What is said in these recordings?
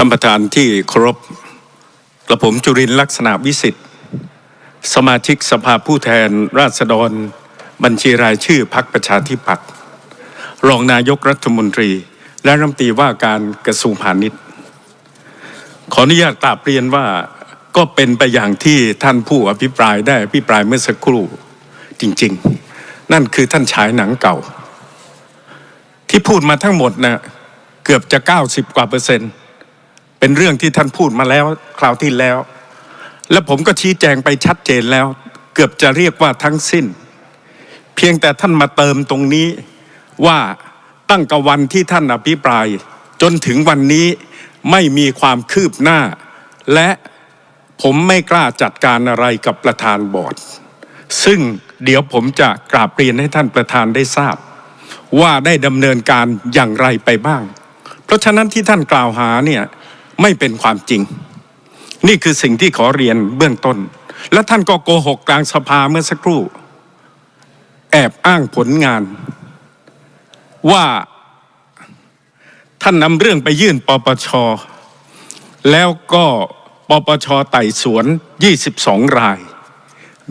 ท่านประธานที่เคารพกระผมจุรินลักษณะวิสิทธิ์ สมาชิกสภาผู้แทนราษฎร บัญชีรายชื่อพักประชาธิปัตย์รองนายกรัฐมนตรี และรัฐมนตรีว่าการกระทรวงพาณิชย์ ขออนุญาตกราบเรียนว่าก็เป็นไปอย่างที่ท่านผู้อภิปรายได้อภิปรายเมื่อสักครู่จริง ๆ นั่นคือท่านฉายหนังเก่า ที่พูดมาทั้งหมดนะเกือบจะ 90 กว่าเปอร์เซ็นต์ เป็นเรื่องที่ท่านพูดมาแล้วคราวที่แล้ว และผมก็ชี้แจงไปชัดเจนแล้ว เกือบจะเรียกว่าทั้งสิ้น เพียงแต่ท่านมาเติมตรงนี้ว่าตั้งแต่วันที่ท่านอภิปราย จนถึงวันนี้ไม่มีความคืบหน้า และผมไม่กล้าจัดการอะไรกับประธานบอร์ด ซึ่งเดี๋ยวผมจะกราบเรียนให้ท่านประธานได้ทราบ ว่าได้ดำเนินการอย่างไรไปบ้าง เพราะฉะนั้นที่ท่านกล่าวหาเนี่ย ไม่เป็นความจริง นี่คือสิ่งที่ขอเรียนเบื้องต้น และท่านก็โกหกกลางสภาเมื่อสักครู่ แอบอ้างผลงาน ว่าท่านนำเรื่องไปยื่นปปช แล้วก็ปปชไต่สวน 22 ราย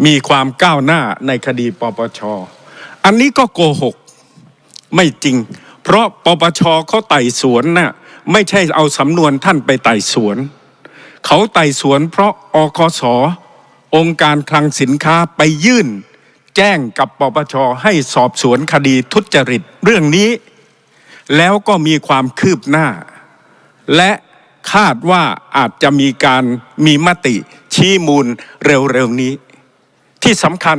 มีความก้าวหน้าในคดีปปช อันนี้ก็โกหก ไม่จริง เพราะปปชเขาไต่สวนน่ะ ไม่ใช่เอาสำนวนท่านไปไต่สวน เขาไต่สวนเพราะอคสองค์การคลังสินค้าไปยื่น แจ้งกับปปชให้สอบสวนคดีทุจริตเรื่องนี้ แล้วก็มีความคืบหน้า และคาดว่าอาจจะมีการมีมติชี้มูลเร็วๆนี้ ที่สำคัญ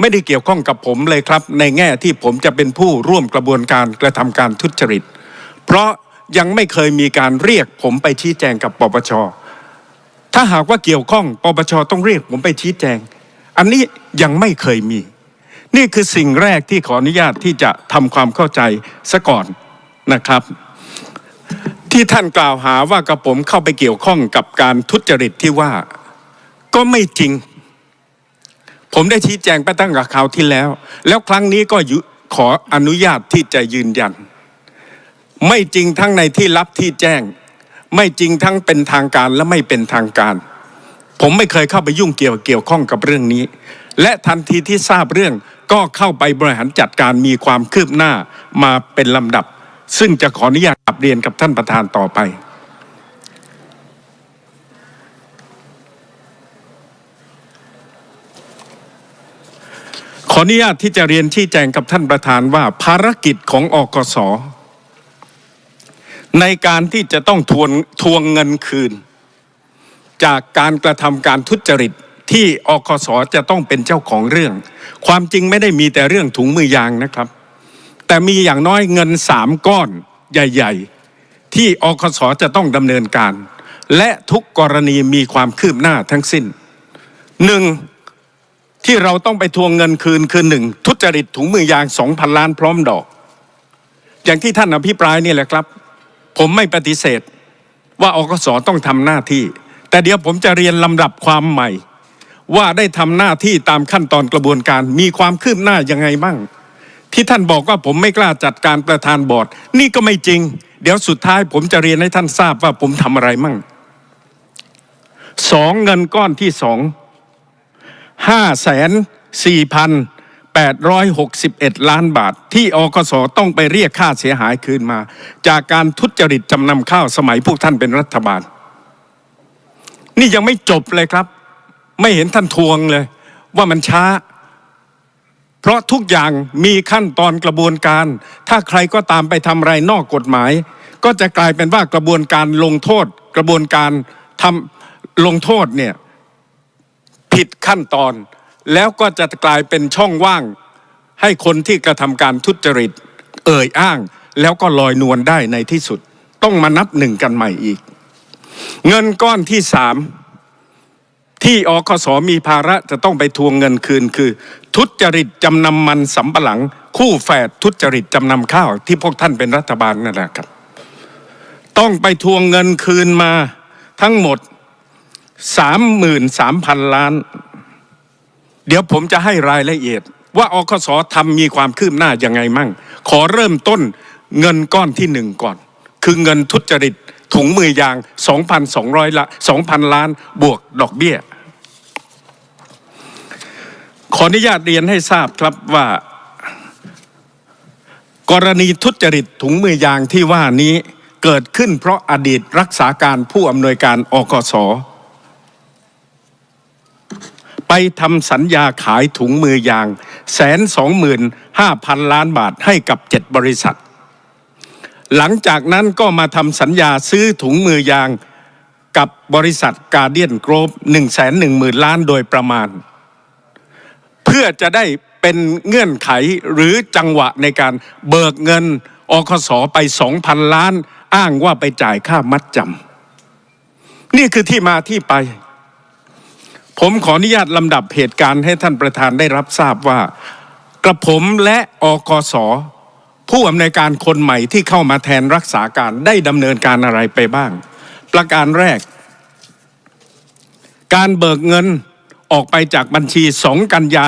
ไม่ได้เกี่ยวข้องกับผมเลยครับ ในแง่ที่ผมจะเป็นผู้ร่วมกระบวนการกระทำการทุจริต เพราะ ยังไม่เคยมีการเรียกผมไปชี้แจงกับปปช ถ้าหากว่าเกี่ยวข้องปปชต้องเรียกผมไปชี้แจง อันนี้ยังไม่เคยมี นี่คือสิ่งแรกที่ขออนุญาตที่จะทำความเข้าใจซะก่อนนะครับ ที่ท่านกล่าวหาว่ากับผมเข้าไปเกี่ยวข้องกับการทุจริตที่ว่าก็ไม่จริง ผมได้ชี้แจงไปตั้งแต่คราวที่แล้ว แล้วครั้งนี้ก็ยุขออนุญาตที่จะยืนยัน ไม่จริงทั้งในที่ลับที่แจ้ง ไม่จริงทั้งเป็นทางการและไม่เป็นทางการ ผมไม่เคยเข้าไปยุ่งเกี่ยวเกี่ยวข้องกับเรื่องนี้ และทันทีที่ทราบเรื่องก็เข้าไปบริหารจัดการมีความคืบหน้ามาเป็นลำดับ ซึ่งจะขออนุญาตกลับเรียนกับท่านประธานต่อไปขออนุญาตที่จะเรียนชี้แจงกับท่านประธานว่าภารกิจของอกส ในการที่จะต้องทวงทวงเงินคืน จากการกระทำการทุจริตที่อกสจะต้องเป็นเจ้าของเรื่อง ความจริงไม่ได้มีแต่เรื่องถุงมือยางนะครับ แต่มีอย่างน้อยเงินสามก้อนใหญ่ ๆ ที่อกสจะต้องดำเนินการ และทุกกรณีมีความคืบหน้าทั้งสิ้นหนึ่งที่เราต้องไปทวงเงินคืนคือหนึ่งทุจริตถุงมือยางสองพันล้านพร้อมดอก อย่างที่ท่านอภิปรายนี่แหละครับ ผมไม่ปฏิเสธ ว่าอกสต้องทำหน้าที่ แต่เดี๋ยวผมจะเรียนลำดับความใหม่ ว่าได้ทำหน้าที่ตามขั้นตอนกระบวนการมีความคืบหน้ายังไงบ้าง ที่ท่านบอกว่าผมไม่กล้าจัดการประธานบอร์ด นี่ก็ไม่จริง เดี๋ยวสุดท้ายผมจะเรียนให้ท่านทราบว่าผมทำอะไรมั่งสองเงินก้อนที่สองห้าแสนสี่พัน แปดร้อยหกสิบเอ็ดล้านบาท ที่อกสต้องไปเรียกค่าเสียหายคืนมา จากการทุจริตจำนำข้าวสมัยพวกท่านเป็นรัฐบาล นี่ยังไม่จบเลยครับ ไม่เห็นท่านทวงเลย ว่ามันช้า เพราะทุกอย่างมีขั้นตอนกระบวนการ ถ้าใครก็ตามไปทำอะไรนอกกฎหมาย ก็จะกลายเป็นว่ากระบวนการลงโทษ กระบวนการทำลงโทษเนี่ยผิดขั้นตอน แล้วก็จะกลายเป็นช่องว่าง ให้คนที่กระทำการทุจริต เอ่ยอ้าง แล้วก็ลอยนวลได้ในที่สุด ต้องมานับหนึ่งกันใหม่อีก เงินก้อนที่สามที่อคสมีภาระจะต้องไปทวงเงินคืนคือ ทุจริตจำนำมันสำปะหลัง คู่แฝดทุจริตจำนำข้าว ที่พวกท่านเป็นรัฐบาลนั่นแหละครับ ต้องไปทวงเงินคืนมาทั้งหมดสามหมื่นสามพันล้าน เดี๋ยวผมจะให้รายละเอียด ว่าอคสทำมีความคืบหน้ายังไงมั่ง ขอเริ่มต้นเงินก้อนที่หนึ่งก่อน คือเงินทุจริตถุงมือยาง 2,200ละ2,000 ล้านบวกดอกเบี้ย ขออนุญาตเรียนให้ทราบครับว่า กรณีทุจริตถุงมือยางที่ว่านี้เกิดขึ้นเพราะอดีตรักษาการผู้อำนวยการอกส ไปทำสัญญาขายถุงมือยางแสนสองหมื่นห้าพันล้านบาทให้กับเจ็ดบริษัท หลังจากนั้นก็มาทำสัญญาซื้อถุงมือยางกับบริษัทกาเดียนกรอบหนึ่งแสนหนึ่งหมื่นล้านโดยประมาณ เพื่อจะได้เป็นเงื่อนไขหรือจังหวะในการเบิกเงินอคสไปสองพันล้าน อ้างว่าไปจ่ายค่ามัดจำนี่คือที่มาที่ไป ผมขออนุญาตลำดับเหตุการณ์ให้ท่านประธานได้รับทราบว่า กระผมและอกสผู้อำนวยการคนใหม่ที่เข้ามาแทนรักษาการได้ดำเนินการอะไรไปบ้าง ประการแรก การเบิกเงินออกไปจากบัญชี 2 กันยา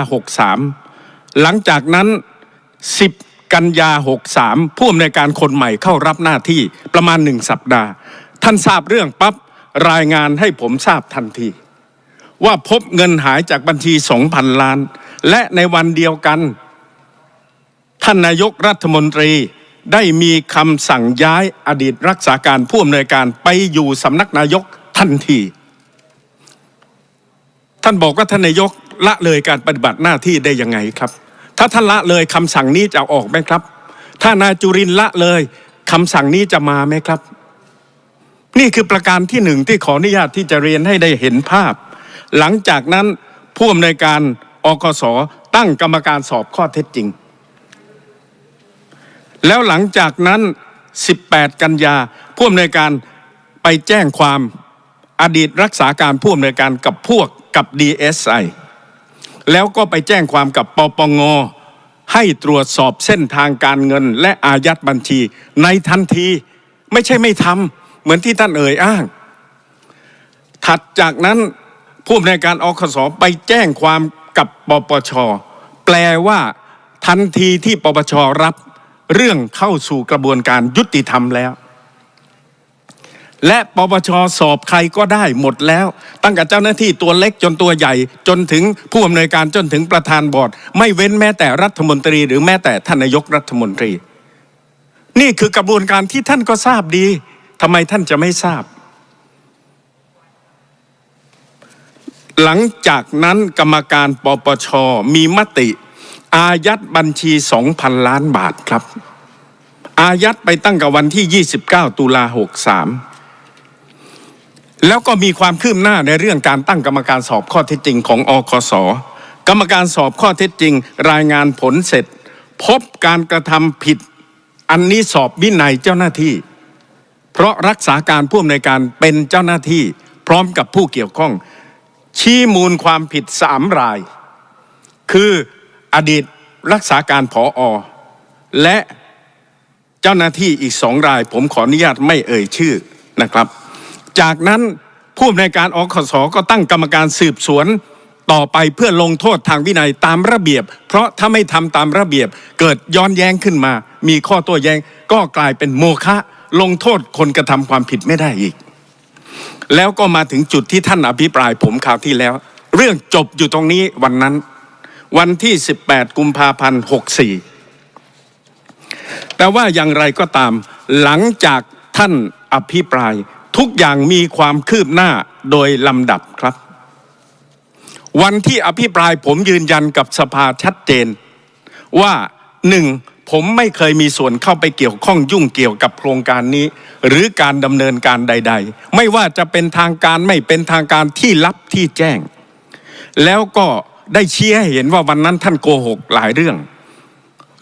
63 หลังจากนั้น 10 กันยา 63 ผู้อำนวยการคนใหม่เข้ารับหน้าที่ประมาณหนึ่งสัปดาห์ ท่านทราบเรื่องปั๊บรายงานให้ผมทราบทันที ว่าพบเงินหายจากบัญชี2,000ล้าน และในวันเดียวกัน ท่านนายกรัฐมนตรีได้มีคำสั่งย้ายอดีตรักษาการผู้อำนวยการไปอยู่สำนักนายกทันที ท่านบอกว่าท่านนายกละเลยการปฏิบัติหน้าที่ได้ยังไงครับ ถ้าท่านละเลยคำสั่งนี้จะออกไหมครับ ถ้านายจุรินละเลยคำสั่งนี้จะมาไหมครับ นี่คือประการที่หนึ่งที่ขออนุญาตที่จะเรียนให้ได้เห็นภาพ หลังจากนั้นผู้อำนวยการอกสตั้งกรรมการสอบข้อเท็จจริง แล้วหลังจากนั้น 18 กันยาผู้อำนวยการไปแจ้งความอดีตรักษาการผู้อำนวยการกับพวกกับ DSI แล้วก็ไปแจ้งความกับปปงให้ตรวจสอบเส้นทางการเงิน และอายัดบัญชี ในทันทีไม่ใช่ไม่ทำเหมือนที่ท่านเอ่ยอ้าง ถัดจากนั้น ผู้อำนวยการอคสไปแจ้งความกับปปช แปลว่า ทันทีที่ปปชรับเรื่องเข้าสู่กระบวนการยุติธรรมแล้ว และปปชสอบใครก็ได้หมดแล้ว ตั้งแต่เจ้าหน้าที่ตัวเล็กจนตัวใหญ่ จนถึงผู้อำนวยการจนถึงประธานบอร์ด ไม่เว้นแม้แต่รัฐมนตรี หรือแม้แต่ท่านนายกรัฐมนตรี นี่คือกระบวนการที่ท่านก็ทราบดีทำไมท่านจะไม่ทราบ หลังจากนั้นกรรมการปปชมีมติ อายัดบัญชี 2,000 ล้านบาทครับ อายัดไปตั้งแต่วันที่ 29 ตุลา63 แล้วก็มีความคืบหน้าในเรื่องการตั้งกรรมการสอบข้อเท็จจริงของอคสกรรมการสอบข้อเท็จจริง รายงานผลเสร็จ พบการกระทำผิดอันนี้สอบวินัยเจ้าหน้าที่ เพราะรักษาการผู้อำนวยการเป็นเจ้าหน้าที่พร้อมกับผู้เกี่ยวข้อง ชี้มูลความผิดสามราย คืออดีตรักษาการผออและเจ้าหน้าที่อีกสองราย ผมขออนุญาตไม่เอ่ยชื่อนะครับ จากนั้นผู้อำนวยการอคสก็ตั้งกรรมการสืบสวนต่อไปเพื่อลงโทษทางวินัยตามระเบียบ เพราะถ้าไม่ทำตามระเบียบ เกิดย้อนแย้งขึ้นมา มีข้อโต้แย้งก็กลายเป็นโมฆะลงโทษคนกระทำความผิดไม่ได้อีก แล้วก็มาถึงจุดที่ท่านอภิปรายผมคราวที่แล้ว เรื่องจบอยู่ตรงนี้วันนั้น วันที่ 18 กุมภาพันธ์64 แต่ว่าอย่างไรก็ตาม หลังจากท่านอภิปราย ทุกอย่างมีความคืบหน้าโดยลำดับครับ วันที่อภิปรายผมยืนยันกับสภาชัดเจน ว่าหนึ่ง ผมไม่เคยมีส่วนเข้าไปเกี่ยวข้องยุ่งเกี่ยวกับโครงการนี้ หรือการดำเนินการใด ๆ ไม่ว่าจะเป็นทางการไม่เป็นทางการที่ลับที่แจ้ง แล้วก็ได้ชี้ให้เห็นว่าวันนั้นท่านโกหกหลายเรื่อง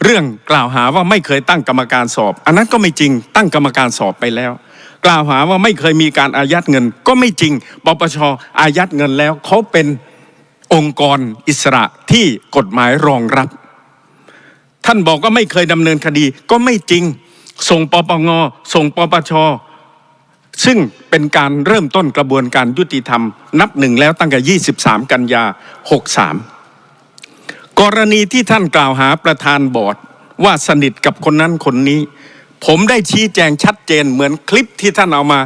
เรื่องกล่าวหาว่าไม่เคยตั้งกรรมการสอบ อันนั้นก็ไม่จริงตั้งกรรมการสอบไปแล้ว กล่าวหาว่าไม่เคยมีการอายัดเงิน ก็ไม่จริงปปชอายัดเงินแล้วเขาเป็นองค์กรอิสระที่กฎหมายรองรับ ท่านบอกว่าไม่เคยดำเนินคดีก็ไม่จริง ส่งปปงส่งปปชซึ่งเป็นการเริ่มต้นกระบวนการยุติธรรม นับหนึ่งแล้วตั้งแต่ 23 กันยา 63 กรณีที่ท่านกล่าวหาประธานบอร์ดว่าสนิทกับคนนั้นคนนี้ผผมได้ชี้แจงชัดเจนเหมือนคลิปที่ท่านเอามา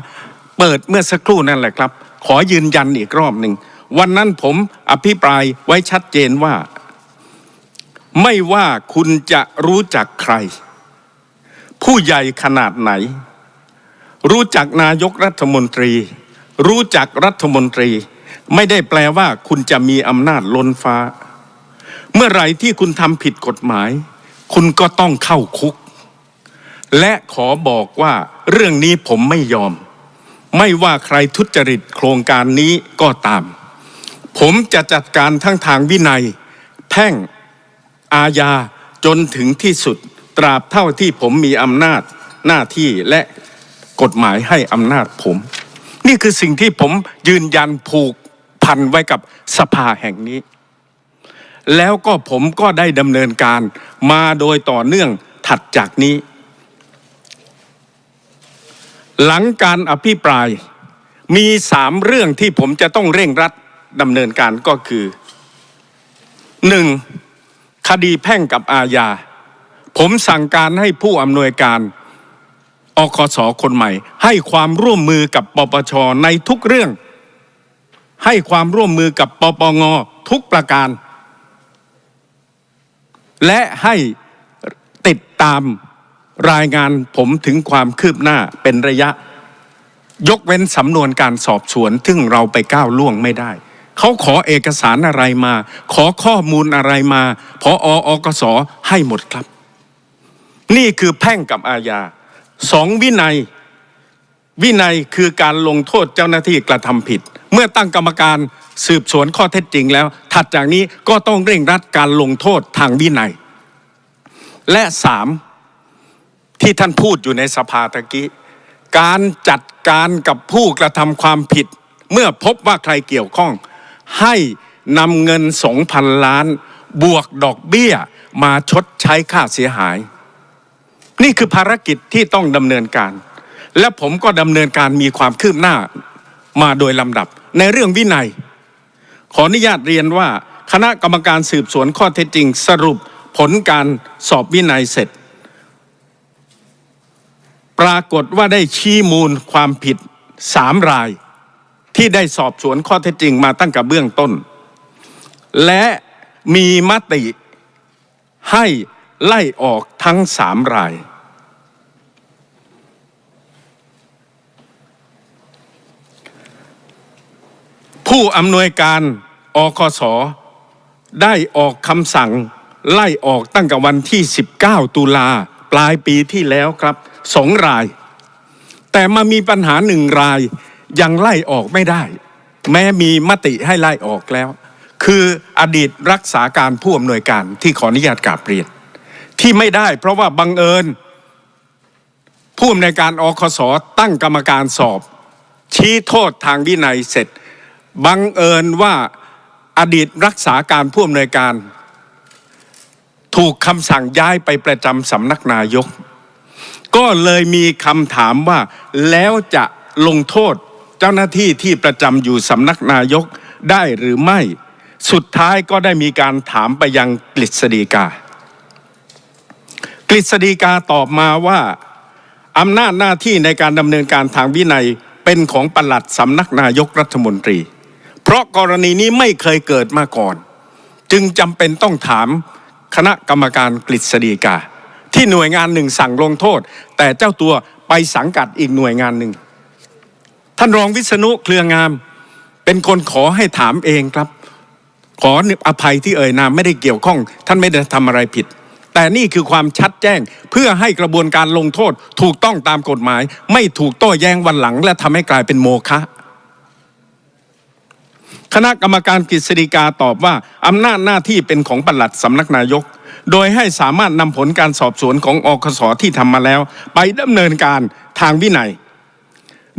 เปิดเมื่อสักครู่นั่นแหละครับ ขอยืนยันอีกรอบหนึ่ง วันนั้นผมอภิปรายไว้ชัดเจนว่า ไม่ว่าคุณจะรู้จักใคร ผู้ใหญ่ขนาดไหน รู้จักนายกรัฐมนตรี รู้จักรัฐมนตรี ไม่ได้แปลว่าคุณจะมีอำนาจล้นฟ้า เมื่อไหร่ที่คุณทำผิดกฎหมาย คุณก็ต้องเข้าคุก และขอบอกว่าเรื่องนี้ผมไม่ยอม ไม่ว่าใครทุจริตโครงการนี้ก็ตาม ผมจะจัดการทั้งทางวินัย แพ่ง อาญาจนถึงที่สุดตราบเท่าที่ผมมีอำนาจหน้าที่และกฎหมายให้อำนาจผม นี่คือสิ่งที่ผมยืนยันผูกพันไว้กับสภาแห่งนี้ แล้วก็ผมก็ได้ดำเนินการมาโดยต่อเนื่องถัดจากนี้ หลังการอภิปรายมีสามเรื่องที่ผมจะต้องเร่งรัดดำเนินการก็คือหนึ่ง ดีแพ่งกับอาญา ผมสั่งการให้ผู้อำนวยการอคสคนใหม่ ให้ความร่วมมือกับปปชในทุกเรื่อง ให้ความร่วมมือกับปปงทุกประการ และให้ติดตามรายงานผมถึงความคืบหน้าเป็นระยะ ยกเว้นสำนวนการสอบสวน ซึ่งเราไปก้าวล่วงไม่ได้ เขาขอเอกสารอะไรมา ขอข้อมูลอะไรมาพอออกสให้หมดครับ นี่คือแพ่งกับอาญาสองวินัย วินัยคือการลงโทษเจ้าหน้าที่กระทำผิด เมื่อตั้งกรรมการสืบสวนข้อเท็จจริงแล้ว ถัดจากนี้ก็ต้องเร่งรัดการลงโทษทางวินัย และสามที่ท่านพูดอยู่ในสภาตะกี้การจัดการกับผู้กระทำความผิด เมื่อพบว่าใครเกี่ยวข้อง ให้นำเงินสองพันล้าน บวกดอกเบี้ยมาชดใช้ค่าเสียหาย นี่คือภารกิจที่ต้องดำเนินการ และผมก็ดำเนินการมีความคืบหน้ามาโดยลำดับ ในเรื่องวินัย ขออนุญาตเรียนว่า คณะกรรมการสืบสวนข้อเท็จจริง สรุปผลการสอบวินัยเสร็จ ปรากฏว่าได้ชี้มูลความผิดสามราย ที่ได้สอบสวนข้อเท็จจริงมาตั้งแต่เบื้องต้น และมีมติให้ไล่ออกทั้งสามราย ผู้อำนวยการอคสได้ออกคำสั่งไล่ออกตั้งแต่วันที่ 19 ตุลาปลายปีที่แล้วครับสองราย แต่มามีปัญหาหนึ่งราย ยังไล่ออกไม่ได้ แม้มีมติให้ไล่ออกแล้ว คืออดีตรักษาการผู้อำนวยการที่ขออนุญาตกราบเรียนที่ไม่ได้เพราะว่าบังเอิญ ผู้อำนวยการอคสตั้งกรรมการสอบ ชี้โทษทางวินัยเสร็จ บังเอิญว่าอดีตรักษาการผู้อำนวยการ ถูกคำสั่งย้ายไปประจำสำนักนายก ก็เลยมีคำถามว่าแล้วจะลงโทษ เจ้าหน้าที่ที่ประจำอยู่สำนักนายกได้หรือไม่ สุดท้ายก็ได้มีการถามไปยังกฤษฎีกา กฤษฎีกาตอบมาว่าอำนาจหน้าที่ในการดำเนินการทางวินัยเป็นของปลัดสำนักนายกรัฐมนตรี เพราะกรณีนี้ไม่เคยเกิดมาก่อน จึงจำเป็นต้องถามคณะกรรมการกฤษฎีกา ที่หน่วยงานหนึ่งสั่งลงโทษ แต่เจ้าตัวไปสังกัดอีกหน่วยงานหนึ่ง ท่านรองวิษณุเครืองาม เป็นคนขอให้ถามเองครับ ขออภัยที่เอ่ยนามไม่ได้เกี่ยวข้อง ท่านไม่ได้ทำอะไรผิด แต่นี่คือความชัดแจ้งเพื่อให้กระบวนการลงโทษถูกต้องตามกฎหมาย ไม่ถูกโต้แย้งวันหลัง และทำให้กลายเป็นโมฆะคณะกรรมการกฤษฎีกาตอบว่า อำนาจหน้าที่เป็นของปลัดสำนักนายก โดยให้สามารถนำผลการสอบสวนของอคสที่ทำมาแล้ว ไปดำเนินการทางวินัย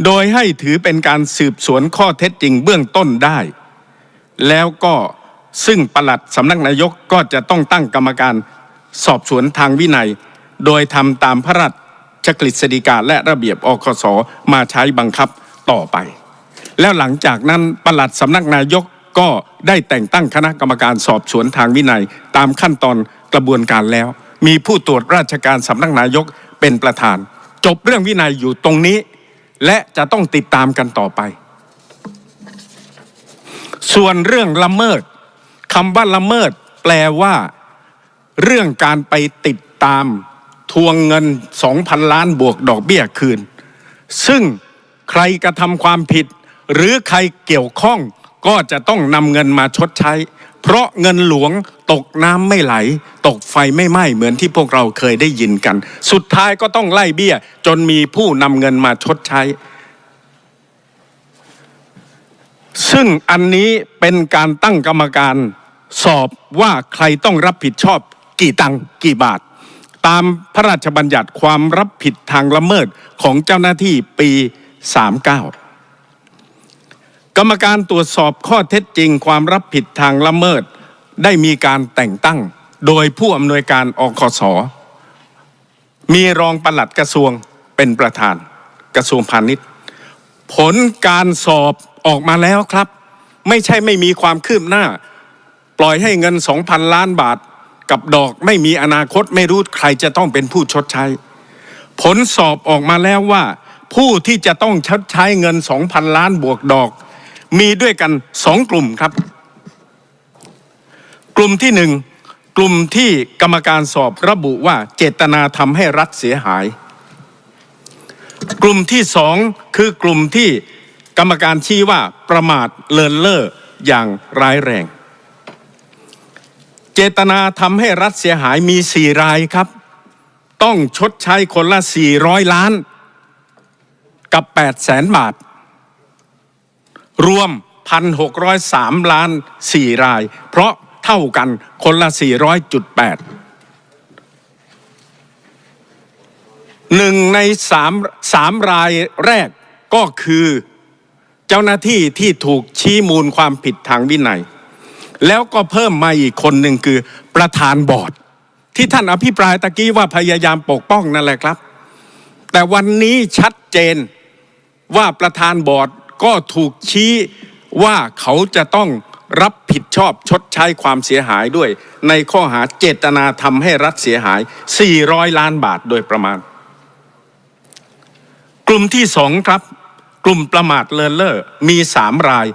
โดยให้ถือเป็นการสืบสวนข้อเท็จจริงเบื้องต้นได้ แล้วก็ซึ่งปลัดสำนักนายกก็จะต้องตั้งกรรมการสอบสวนทางวินัย โดยทำตามพระราชกฤษฎีกาและระเบียบอคสมาใช้บังคับต่อไป แล้วหลังจากนั้นปลัดสำนักนายกก็ได้แต่งตั้งคณะกรรมการสอบสวนทางวินัย ตามขั้นตอนกระบวนการแล้ว มีผู้ตรวจราชการสำนักนายกเป็นประธาน จบเรื่องวินัยอยู่ตรงนี้ และจะต้องติดตามกันต่อไป ส่วนเรื่องละเมิดคำว่าละเมิด แปลว่า เรื่องการไปติดตามทวงเงิน2,000ล้านบวกดอกเบี้ยคืน ซึ่งใครกระทำความผิด หรือใครเกี่ยวข้องก็จะต้องนำเงินมาชดใช้ เพราะเงินหลวงตกน้ำไม่ไหล ตกไฟไม่ไหม้เหมือนที่พวกเราเคยได้ยินกัน สุดท้ายก็ต้องไล่เบี้ย จนมีผู้นำเงินมาชดใช้ ซึ่งอันนี้เป็นการตั้งกรรมการสอบว่าใครต้องรับผิดชอบกี่ตังกี่บาท ตามพระราชบัญญัติความรับผิดทางละเมิดของเจ้าหน้าที่ปี 39 กรรมการตรวจสอบข้อเท็จจริงความรับผิดทางละเมิด ได้มีการแต่งตั้ง โดยผู้อำนวยการอคสมีรองปลัดกระทรวงเป็นประธานกระทรวงพาณิชย์ ผลการสอบออกมาแล้วครับ ไม่ใช่ไม่มีความคืบหน้า ปล่อยให้เงิน 2,000 ล้านบาท กับดอกไม่มีอนาคตไม่รู้ใครจะต้องเป็นผู้ชดใช้ ผลสอบออกมาแล้วว่า ผู้ที่จะต้องชดใช้เงิน 2,000 ล้านบวกดอก มีด้วยกันสองกลุ่มครับ กลุ่มที่หนึ่งกลุ่มที่กรรมการสอบระบุว่าเจตนาทำให้รัฐเสียหาย กลุ่มที่สองคือกลุ่มที่กรรมการชี้ว่าประมาทเลินเล่ออย่างร้ายแรง เจตนาทำให้รัฐเสียหายมีสี่รายครับ ต้องชดใช้คนละ 400 ล้าน กับ8แสนบาท รวม 1,603 ล้าน 4 ราย เพราะเท่ากันคนละ 400.8หนึ่งในสามสามรายแรกก็คือเจ้าหน้าที่ที่ถูกชี้มูลความผิดทางวินัย แล้วก็เพิ่มมาอีกคนหนึ่งคือประธานบอร์ด ที่ท่านอภิปรายตะกี้ว่าพยายามปกป้องนั่นแหละครับ แต่วันนี้ชัดเจนว่าประธานบอร์ด ก็ถูกชี้ว่าเขาจะต้องรับผิดชอบชดใช้ความเสียหายด้วย ในข้อหาเจตนาทำให้รัฐเสียหาย 400 ล้านบาทโดยประมาณ กลุ่มที่สองครับ กลุ่มประมาทเลินเล่อมีสามราย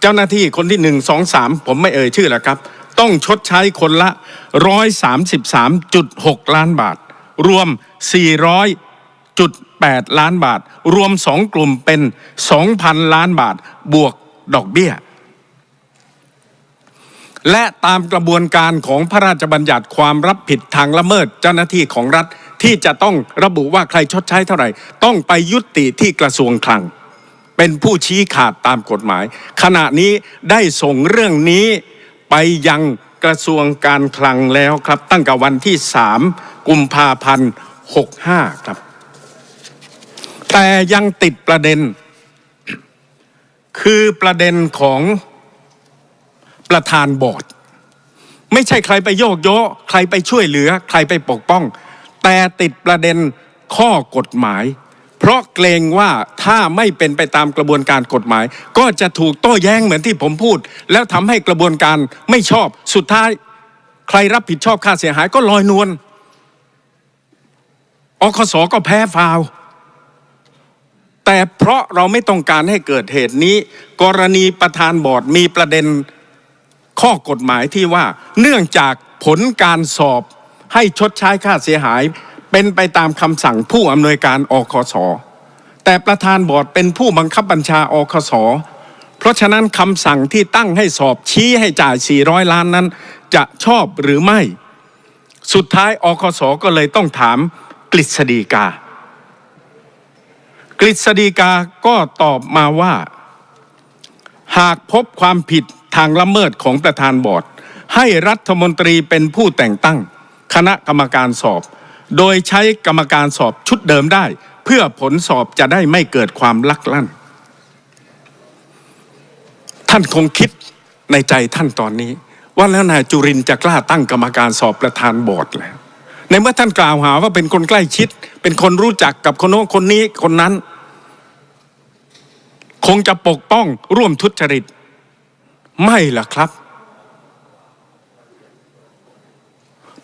เจ้าหน้าที่คนที่หนึ่งสองสามผมไม่เอ่ยชื่อแล้วครับ ต้องชดใช้คนละร้อยสามสิบสามจุดหกล้านบาท รวมสี่ ร้อยจุดแปดล้านบาท รวมสองกลุ่มเป็นสองพันล้านบาทบวกดอกเบี้ย และตามกระบวนการของพระราชบัญญัติความรับผิดทางละเมิดเจ้าหน้าที่ของรัฐที่จะต้องระบุว่าใครชดใช้เท่าไหร่ ต้องไปยุติที่กระทรวงคลัง เป็นผู้ชี้ขาดตามกฎหมาย ขณะนี้ได้ส่งเรื่องนี้ไปยังกระทรวงการคลังแล้วครับ ตั้งแต่วันที่ 3 กุมภาพันธ์ 65 ครับ แต่ยังติดประเด็น คือประเด็นของประธานบอร์ด ไม่ใช่ใครไปโยกโยใครไปช่วยเหลือ ใครไปปกป้อง แต่ติดประเด็นข้อกฎหมาย เพราะเกรงว่าถ้าไม่เป็นไปตามกระบวนการกฎหมาย ก็จะถูกโต้แย้งเหมือนที่ผมพูด แล้วทำให้กระบวนการไม่ชอบสุดท้าย ใครรับผิดชอบค่าเสียหายก็ลอยนวลอคสก็แพ้ฟาว แต่เพราะเราไม่ต้องการให้เกิดเหตุนี้ กรณีประธานบอร์ดมีประเด็นข้อกฎหมายที่ว่า เนื่องจากผลการสอบให้ชดใช้ค่าเสียหาย เป็นไปตามคำสั่งผู้อำนวยการอคสแต่ประธานบอร์ดเป็นผู้บังคับบัญชาอคสเพราะฉะนั้นคำสั่งที่ตั้งให้สอบชี้ให้จ่าย 400 ล้านนั้น จะชอบหรือไม่ สุดท้ายอคสก็เลยต้องถามกฤษฎีกา กฤษฎีกาก็ตอบมาว่า หากพบความผิดทางละเมิดของประธานบอร์ด ให้รัฐมนตรีเป็นผู้แต่งตั้ง คณะกรรมการสอบ โดยใช้กรรมการสอบชุดเดิมได้ เพื่อผลสอบจะได้ไม่เกิดความลักลั่น ท่านคงคิดในใจท่านตอนนี้ ว่าแล้วนายจุรินจะกล้าตั้งกรรมการสอบประธานบอร์ดแล้วในเมื่อท่านกล่าวหาว่าเป็นคนใกล้ชิด เป็นคนรู้จักกับคนโน้นคนนี้คนนั้น คงจะปกป้องร่วมทุจริต ไม่ล่ะครับ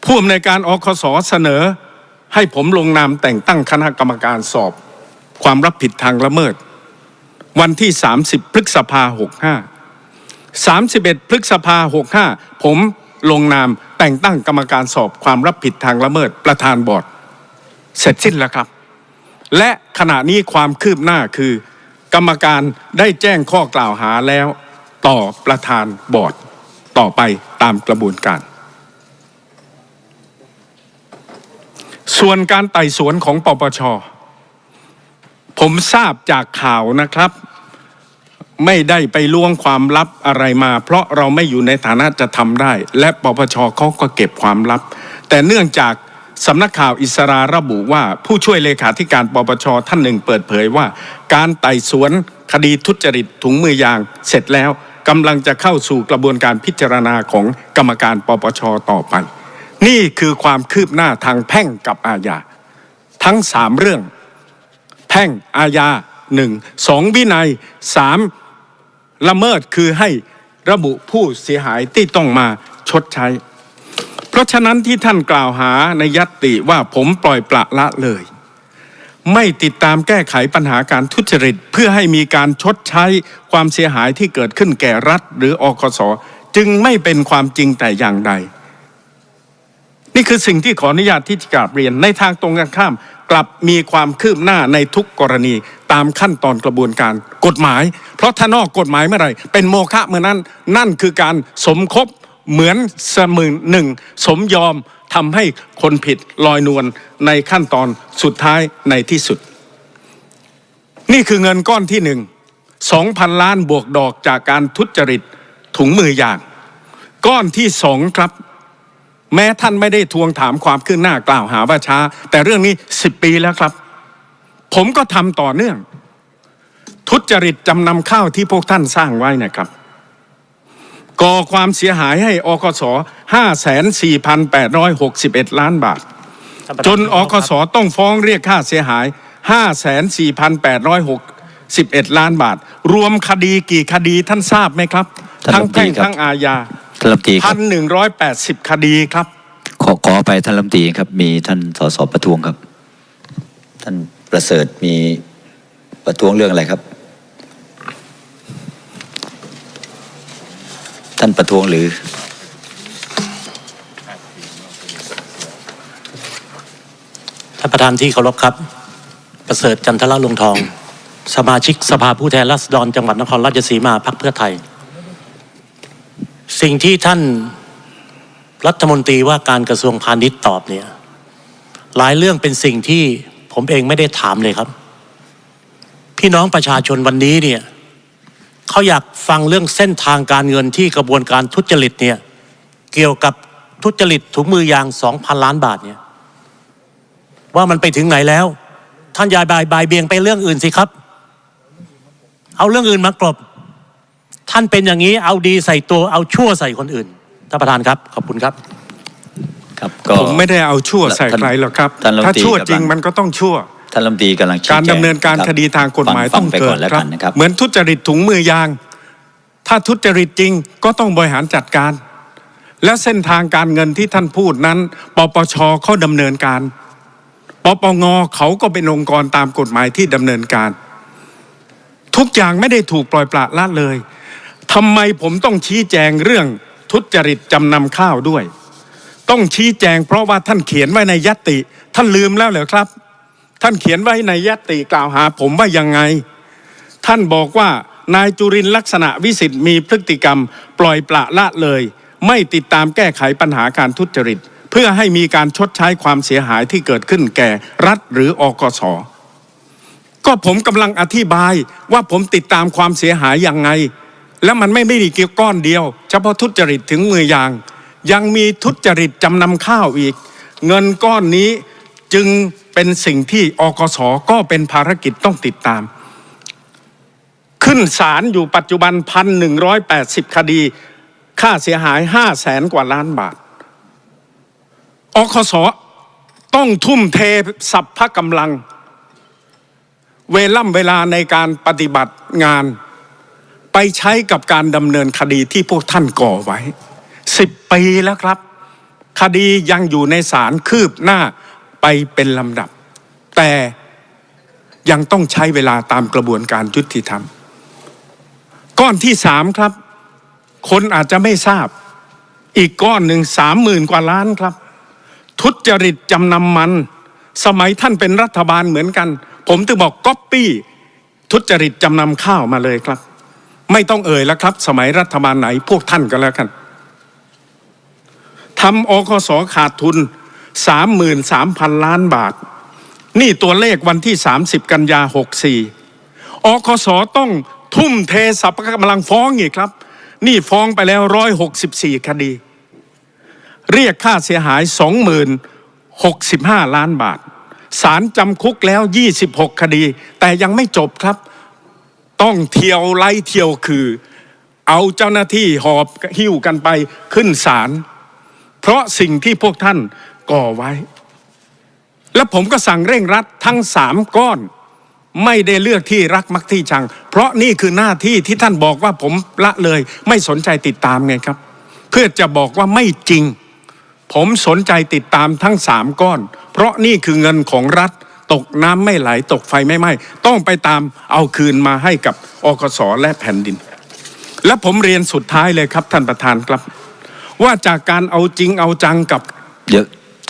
ผู้อำนวยการอคสเสนอ ให้ผมลงนามแต่งตั้งคณะกรรมการสอบ ความรับผิดทางละเมิด วันที่ 30 พฤษภา65 31 พฤษภา65 ผมลงนามแต่งตั้งกรรมการสอบความรับผิดทางละเมิดประธานบอร์ด เสร็จสิ้นแล้วครับ และขณะนี้ความคืบหน้าคือ กรรมการได้แจ้งข้อกล่าวหาแล้ว ต่อประธานบอร์ดต่อไปตามกระบวนการ ส่วนการไต่สวนของปปช ผมทราบจากข่าวนะครับ ไม่ได้ไปล่วงความลับอะไรมา เพราะเราไม่อยู่ในฐานะจะทำได้ และปปชเขาก็เก็บความลับ แต่เนื่องจาก สำนักข่าวอิสราระบุว่าผู้ช่วยเลขาธิการปปชท่านหนึ่งเปิดเผยว่า การไต่สวนคดีทุจริตถุงมือยาง เสร็จแล้วกำลังจะเข้าสู่กระบวนการพิจารณาของกรรมการปปชต่อไป นี่คือความคืบหน้าทางแพ่งกับอาญาทั้งสามเรื่อง แพ่งอาญาหนึ่งสองวินัยสามละเมิดคือให้ระบุผู้เสียหายที่ต้องมาชดใช้ เพราะฉะนั้นที่ท่านกล่าวหาในยัตติว่าผมปล่อยปละละเลย ไม่ติดตามแก้ไขปัญหาการทุจริต เพื่อให้มีการชดใช้ความเสียหายที่เกิดขึ้นแก่รัฐหรืออกสจึงไม่เป็นความจริงแต่อย่างใด นี่คือสิ่งที่ขออนุญาตที่จะกราบเรียนในทางตรงกันข้าม กลับมีความคืบหน้าในทุกกรณีตามขั้นตอนกระบวนการกฎหมาย เพราะถ้านอกกฎหมายเมื่อไหร่เป็นโมฆะเมื่อนั้น นั่นคือการสมคบ เหมือนเสมือนหนึ่งสมยอมทำให้คนผิดลอยนวลในขั้นตอนสุดท้ายในที่สุด นี่คือเงินก้อนที่หนึ่งสองพันล้านบวกดอกจากการทุจริตถุงมือยาง ก้อนที่สองครับ แม้ท่านไม่ได้ทวงถามความคืบหน้ากล่าวหาว่าช้า แต่เรื่องนี้สิบปีแล้วครับ ผมก็ทำต่อเนื่อง ทุจริตจำนำข้าวที่พวกท่านสร้างไว้นะครับ ก่อความเสียหายให้อกสห้าแสนสี่พันแปดร้อยหกสิบเอ็ดล้านบาท จนอกสต้องฟ้องเรียกค่าเสียหายห้าแสนสี่พันแปดร้อยหกสิบเอ็ดล้านบาท รวมคดีกี่คดีท่านทราบไหมครับท่านทั้งแพ่งรัฐมนตรีครับทั้งอาญาท่านรัฐมนตรีคพัรับนหนึ่งร้อยแปดสิบคดีครับ ขอขอไปท่านรัฐมนตรีครับ มีท่านสสประท้วงครับ ท่านประเสริฐมีประท้วงเรื่องอะไรครับ ท่านประท้วงหรือ ท่านประธานที่เคารพครับ ประเสริฐจันทรลงทอง สมาชิกสภาผู้แทนราษฎรจังหวัดนครราชสีมาพักเพื่อไทย สิ่งที่ท่านรัฐมนตรีว่าการกระทรวงพาณิชย์ตอบเนี่ยหลายเรื่องเป็นสิ่งที่ผมเองไม่ได้ถามเลยครับ พี่น้องประชาชนวันนี้เนี่ย เขาอยากฟังเรื่องเส้นทางการเงินที่กระบวนการทุจริตเนี่ยเกี่ยวกับทุจริตถุงมือยางสองพันล้านบาทเนี่ยว่ามันไปถึงไหนแล้ว ท่านอยายบายบายเบียงไปเรื่องอื่นสิครับ เอาเรื่องอื่นมากลบ ท่านเป็นอย่างนี้เอาดีใส่ตัวเอาชั่วใส่คนอื่นท่านประธานครับ ขอบคุณครับครับก็ผมไม่ได้เอาชั่วใส่ท่านใครหรอกครับท่านรัฐมนตรีถ้าชั่วจริงกำลังมันก็ต้องชั่ว ท่านรัฐมนตรีกำลังชี้การแจดำเนินการบคดีทางกฎหมายฟัต้องไปเกิก่อดนแล้วครักับนนะครับเหมือนทุจริตถุงมือยาง ถ้าทุจริตจริงก็ต้องบริหารจัดการ และเส้นทางการเงินที่ท่านพูดนั้นปปชเขาดำเนินการปปงเขาก็เป็นองค์กรตามกฎหมายที่ดำเนินการ ทุกอย่างไม่ได้ถูกปล่อยปละละเลยทำไมผมต้องชี้แจงเรื่องทุจริตจำนำข้าวด้วย ต้องชี้แจงเพราะว่าท่านเขียนไว้ในยัตติ ท่านลืมแล้วเหรอครับท่าน เขียนไว้ในยตติกล่าวหาผมว่ายังไง ท่านบอกว่านายจุรินลักษณะวิสิทธิ์มีพฤติกรรมปล่อยปละละเลย ไม่ติดตามแก้ไขปัญหาการทุจริต เพื่อให้มีการชดใช้ความเสียหายที่เกิดขึ้นแก่รัฐหรืออกสก็ผมกำลังอธิบายว่าผมติดตามความเสียหายยังไง แล้วมันไม่ไม่ได้เกี่ยวก้อนเดียว เฉพาะทุจริตถึงมือยาง ยังมีทุจริตจำนำข้าวอีก เงินก้อนนี้จึง เป็นสิ่งที่อกสก็เป็นภารกิจต้องติดตาม ขึ้นศาลอยู่ปัจจุบันพันหนึ่งร้อยแปดสิบคดี ค่าเสียหายห้าแสนกว่าล้านบาทอกสต้องทุ่มเทสัพพะกำลัง เวล่ำเวลาในการปฏิบัติงาน ไปใช้กับการดำเนินคดีที่พวกท่านก่อไว้สิบปีแล้วครับ คดียังอยู่ในศาลคืบหน้า ไปเป็นลำดับ แต่ยังต้องใช้เวลาตามกระบวนการยุติธรรม ก้อนที่สามครับ คนอาจจะไม่ทราบ อีกก้อนหนึ่งสามหมื่นกว่าล้านครับ ทุจริตจำนำมัน สมัยท่านเป็นรัฐบาลเหมือนกัน ผมถึงบอกก๊อปปี้ทุจริตจำนำข้าวมาเลยครับ ไม่ต้องเอ่ยแล้วครับ สมัยรัฐบาลไหนพวกท่านก็แล้วกันทำอคสขาดทุน 33,000ล้านบาท นี่ตัวเลขวันที่30กันยา64อคสต้องทุ่มเทสัพพะกำลังฟ้องอีกครับ นี่ฟ้องไปแล้ว164คดี เรียกค่าเสียหาย20,065ล้านบาทศาลจำคุกแล้ว 26 คดี แต่ยังไม่จบครับ ต้องเที่ยวไล่เที่ยวคือ เอาเจ้าหน้าที่หอบหิ้วกันไปขึ้นศาลเพราะสิ่งที่พวกท่าน ก่อไว้ และผมก็สั่งเร่งรัดทั้งสามก้อน ไม่ได้เลือกที่รักมักที่ชัง เพราะนี่คือหน้าที่ที่ท่านบอกว่าผมละเลย ไม่สนใจติดตามไงครับ เพื่อจะบอกว่าไม่จริง ผมสนใจติดตามทั้งสามก้อน เพราะนี่คือเงินของรัฐตกน้ำไม่ไหลตกไฟไม่ไหม้ต้องไปตามเอาคืนมาให้กับอกสและแผ่นดิน และผมเรียนสุดท้ายเลยครับท่านประธานครับ ว่าจากการเอาจริงเอาจังกับเดี๋ยว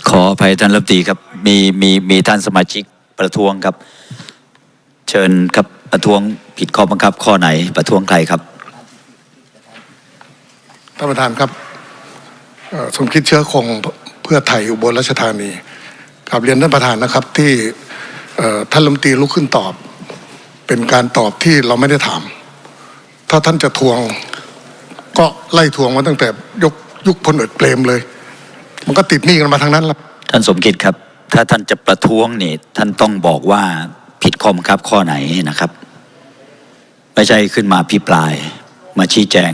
ขออภัยท่านรัฐมนตรีครับมีมีมีท่านสมาชิกประท้วงครับ เชิญครับประท้วงผิดข้อบังคับข้อไหนประท้วงใครครับท่านประธานครับสมคิดเชื้อคงเพื่อไทยอุบลราชธานีกลับเรียนท่านประธานนะครับที่ท่านรัฐมนตรีลุกขึ้นตอบ เป็นการตอบที่เราไม่ได้ถาม ถ้าท่านจะทวงก็ไล่ทวงมาตั้งแต่ยกยุคพลเอกเปรมเลย มันก็ติดหนี้กันมาทางนั้นละท่านสมคิดครับ ถ้าท่านจะประท้วงนี่ท่านต้องบอกว่าผิดข้อบังคับข้อไหนนะครับ ไม่ใช่ขึ้นมาพิปราย มาชี้แจง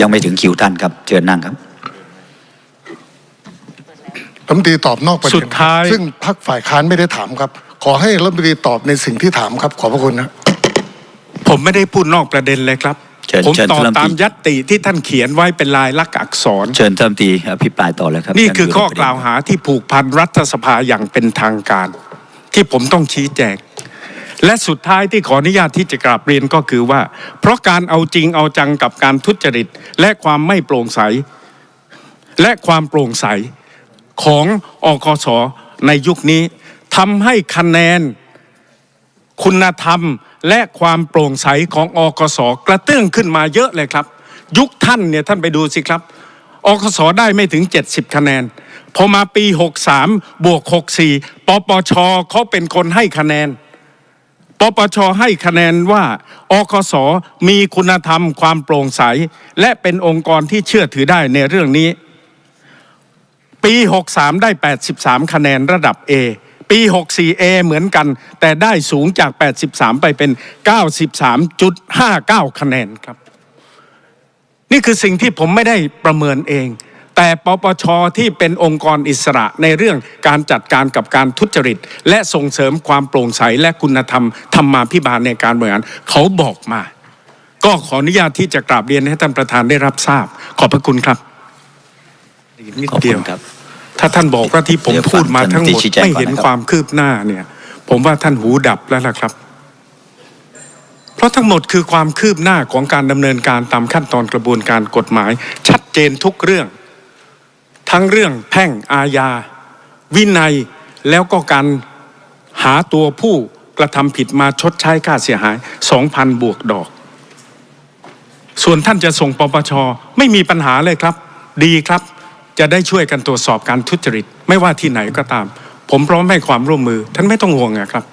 ยังไม่ถึงคิวท่านครับเชิญนั่งครับรัฐมนตรีตอบนอกประเด็นสุดท้ายซึ่งพรรคฝ่ายค้านไม่ได้ถามครับ ขอให้รัฐมนตรีตอบในสิ่งที่ถามครับ ขอบพระคุณนะผมไม่ได้พูดนอกประเด็นเลยครับเชิญ ผมเชิญตอบท่านรัฐมนตรีตามยัตติที่ท่านเขียนไว้เป็นลายลักษณ์อักษร เชิญท่านรัฐมนตรีอภิปรายต่อเลยครับ นี่คือยังยู่ข้อในประกเด็นล่าวหาที่ผูกพันรัฐสภาอย่างเป็นทางการ ที่ผมต้องชี้แจงและสุดท้ายที่ขออนุญาตที่จะกราบเรียนก็คือว่า เพราะการเอาจริงเอาจังกับการทุจริต และความไม่โปร่งใส และความโปร่งใสของอคสในยุคนี้ทำให้คะแนน คุณธรรม และความโปร่งใสของอกสกระเตื้องขึ้นมาเยอะเลยครับ ยุคท่านเนี่ยท่านไปดูสิครับอกสได้ไม่ถึง 70 คะแนน พอมาปี 63 บวก 64 ปปชเขาเป็นคนให้คะแนน ปปชให้คะแนนว่าอกสมีคุณธรรมความโปร่งใส และเป็นองค์กรที่เชื่อถือได้ในเรื่องนี้ ปี 63 ได้ 83 คะแนนระดับ A ปี 64 A เหมือนกัน แต่ได้สูงจาก 83 ไปเป็น 93.59 คะแนนครับ นี่คือสิ่งที่ผมไม่ได้ประเมินเอง แต่ปปชที่เป็นองค์กรอิสระในเรื่องการจัดการกับการทุจริต และส่งเสริมความโปร่งใสและคุณธรรมธรรมาภิบาลในการบริหารเขาบอกมา ก็ขออนุญาตที่จะกราบเรียนให้ท่านประธานได้รับทราบ ขอบพระคุณครับนิดขอบเดีคุยวณครับ ถ้าท่านบอกว่าที่ผมเดี๋ยวพูดมาทั้งหมดฟังท่านชี้แจงไม่เห็นก่อนนะครับความคืบหน้าเนี่ย ผมว่าท่านหูดับแล้วล่ะครับ เพราะทั้งหมดคือความคืบหน้าของการดำเนินการตามขั้นตอนกระบวนการกฎหมาย ชัดเจนทุกเรื่อง ทั้งเรื่องแพ่งอาญา วินัยแล้วก็การหาตัวผู้กระทำผิดมาชดใช้ค่าเสียหาย2,000บวกดอก ส่วนท่านจะส่งปปชไม่มีปัญหาเลยครับ ดีครับ จะได้ช่วยกันตรวจสอบการทุจริต ไม่ว่าที่ไหนก็ตาม ผมพร้อมให้ความร่วมมือท่านไม่ต้องห่วงนะครับ